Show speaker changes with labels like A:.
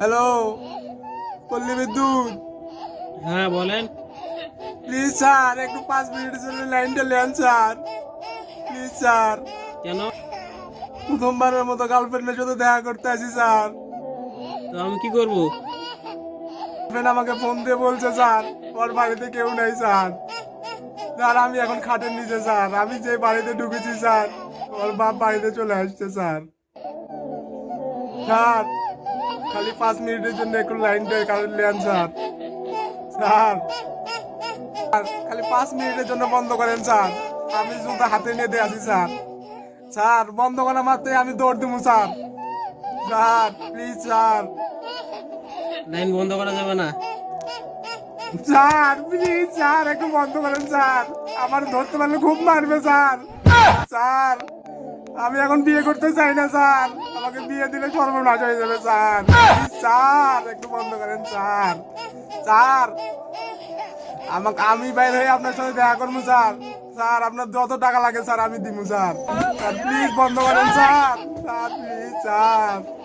A: Hello পল্লী বিদ্যুৎ?
B: হ্যাঁ বলেন।
A: প্লিজ স্যার একটু পাঁচ মিনিটের জন্য লাইনটা নেন স্যার প্লিজ স্যার
B: কেন?
A: প্রথমবারের মতো গার্লফ্রেন্ডের সাথে দেখা করতে আসি স্যার
B: তো আমি কি করব?
A: গার্লফ্রেন্ড আমাকে ফোন দিয়ে বলছে স্যার ওর বাড়িতে কেউ নেই স্যার স্যার আমি এখন খাটের নিচে স্যার আমি যে বাড়িতে ঢুকেছি স্যার ওর বাপ বাড়িতে চলে আসছে স্যার স্যার খালি পাঁচ মিনিটের জন্য একটু লাইনটা কারেন্ট নেন স্যার। স্যার। স্যার, খালি পাঁচ মিনিটের জন্য বন্ধ করেন স্যার। আমি জুতা হাতে নিয়ে দিয়ে আসি স্যার। স্যার বন্ধ করা মাত্রই আমি দৌড় দিব sir. Sir please sir.
B: Line বন্ধ করা যাবে না।
A: স্যার প্লিজ স্যার একটু বন্ধ করেন স্যার। আমার ধরতে পারলে খুব মারবে স্যার। স্যার আমি এখন বিয়ে করতে চাই না, স্যার। আমাকে বিয়ে দিলে সর্বনাশ হয়ে যাবে, স্যার। স্যার, একটু বন্ধ করেন, স্যার। স্যার, আমাকে আমি বাইরে হয়ে আপনার সাথে দেখা করব, স্যার। স্যার, আপনার যত টাকা লাগে, স্যার, আমি দিব, স্যার। স্যার প্লিজ বন্ধ করেন, স্যার। Sir please sir.